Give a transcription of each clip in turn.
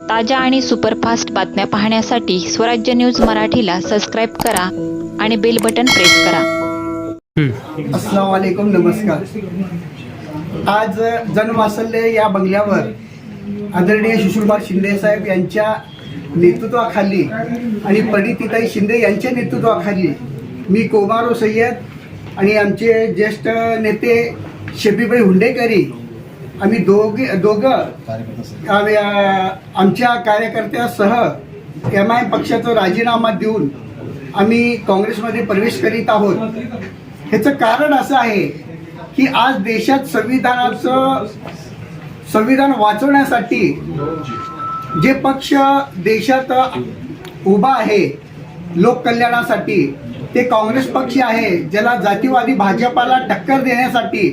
ताज्या आणि सुपरफास्ट बातम्या पाहण्यासाठी स्वराज्य न्यूज मराठीला सबस्क्राईब करा आणि बेल बटन प्रेस करा. अस्सलाम वालेकुम नमस्कार. आज जनवासल्य या बंगल्यावर आदरणीय शिशुकुमार शिंदे साहेब यांच्या नेतृत्वाखाली आणि परिणितीताई शिंदे यांच्या नेतृत्वाखाली मी कोमारो सय्यद आणि आमचे ज्येष्ठ नेते शेबीबाई हुंडेकरी आम्ही दोघे दोघं. आम्ही, आमच्या कार्यकर्त्यासह एम आय पक्षाचा राजीनामा देऊन आम्ही काँग्रेसमध्ये प्रवेश करीत आहोत. ह्याचं कारण असं आहे की आज देशात संविधानाचं संविधान वाचवण्यासाठी जे पक्ष देशात उभा आहे लोककल्याणासाठी ते काँग्रेस पक्ष आहे ज्याला जातीवादी भाजपाला टक्कर देण्यासाठी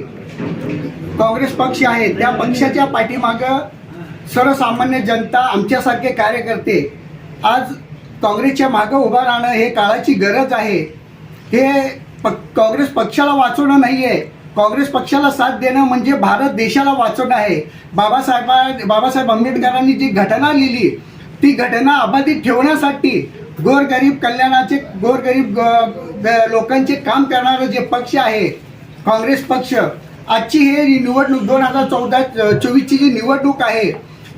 काँग्रेस पक्ष आहे त्या पक्षाच्या पाठीमागं सर्वसामान्य जनता आमच्यासारखे कार्यकर्ते आज काँग्रेसच्या मागं उभं राहणं हे काळाची गरज आहे. हे प काँग्रेस पक्षाला वाचवणं नाही आहे काँग्रेस पक्षाला साथ देणं म्हणजे भारत देशाला वाचवणं आहे. बाबासाहेबा बाबासाहेब आंबेडकरांनी जी घटना लिहिली ती घटना अबाधित ठेवण्यासाठी गोरगरीब कल्याणाचे गोरगरीब ग- लोकांचे काम करणारं जे पक्ष आहे काँग्रेस पक्ष आजची हे निवडणूक दोन हजार चौदा चोवीसची जी निवडणूक आहे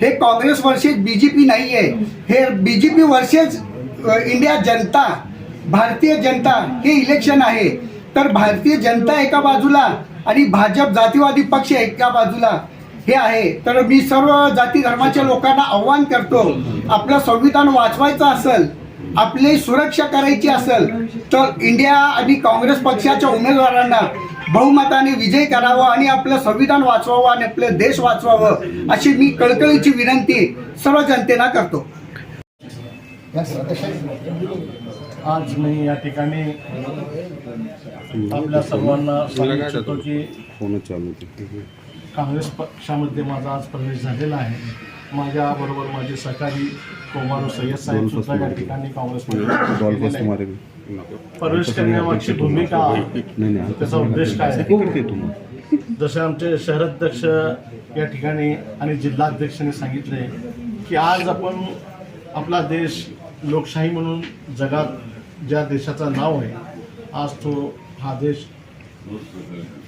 हे Congress versus B J P नाही आहे हे B J P versus India जनता भारतीय जनता हे इलेक्शन आहे. तर भारतीय जनता एका बाजूला आणि भाजप जातीवादी पक्ष एका बाजूला हे आहे. तर मी सर्व जाती धर्माच्या लोकांना आव्हान करतो आपलं संविधान वाचवायचं असेल आपली सुरक्षा करायची असेल तर इंडिया आणि काँग्रेस पक्षाच्या उमेदवारांना बहुमताने विजय करावा आणि आपलं संविधान वाचवावं आणि आपलं देश वाचवावं अशी मी कळकळीची विनंती सर्व जनतेला करतो. आज मी या ठिकाणी आपल्या सर्वांना सांगू इच्छितो की काँग्रेस पक्षामध्ये माझा आज प्रवेश झालेला आहे. माझ्याबरोबर माझे सहकारी कोमारो सय्यद साहेब सुद्धा या ठिकाणी काँग्रेसमध्ये प्रवेश करण्यामागची भूमिका त्याचा उद्देश काय? आहे? जसे आमचे शहराध्यक्ष या ठिकाणी आणि जिल्हाध्यक्षांनी सांगितले की आज आपण आपला देश लोकशाही म्हणून जगात ज्या देशाचं नाव आहे आज तो हा देश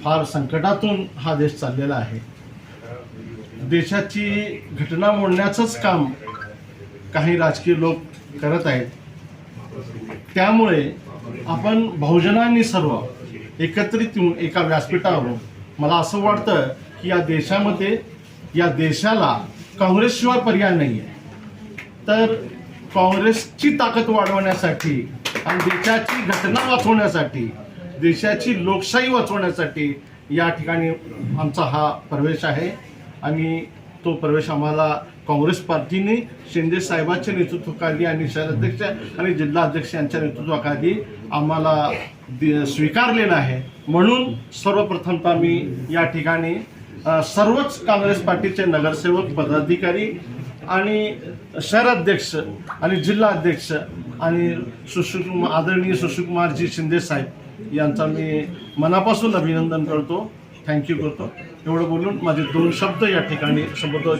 फार संकटातून हा देश चाललेला आहे. देशाची घटना मोडण्याचंच काम काही राजकीय लोक करत आहेत. त्यामुळे आपण बहुजनांनी सर्व एकत्रित येऊन एका व्यासपीठावर मला असं वाटतं की या देशामध्ये या देशाला काँग्रेसशिवाय पर्याय नाही आहे तर काँग्रेसची ताकद वाढवण्यासाठी आणि देशाची घटना वाचवण्यासाठी देशाची लोकशाही वाचवण्यासाठी या ठिकाणी आमचा हा प्रवेश आहे. आणि तो प्रवेश आम्हाला काँग्रेस पार्टीने शिंदे साहेबांच्या नेतृत्वाखाली आणि शहराध्यक्ष आणि जिल्हाध्यक्ष यांच्या नेतृत्वाखाली आम्हाला दि- आहे. म्हणून सर्वप्रथमतः मी या ठिकाणी सर्वच काँग्रेस पार्टीचे नगरसेवक पदाधिकारी आणि शहराध्यक्ष आणि जिल्हाध्यक्ष आणि सुशिकुमार आदरणीय सुशिकुमारजी शिंदे साहेब यांचा मी मनापासून अभिनंदन करतो. थँक्यू करतो. एवढं बोलून माझे दोन शब्द या ठिकाणी संबोधन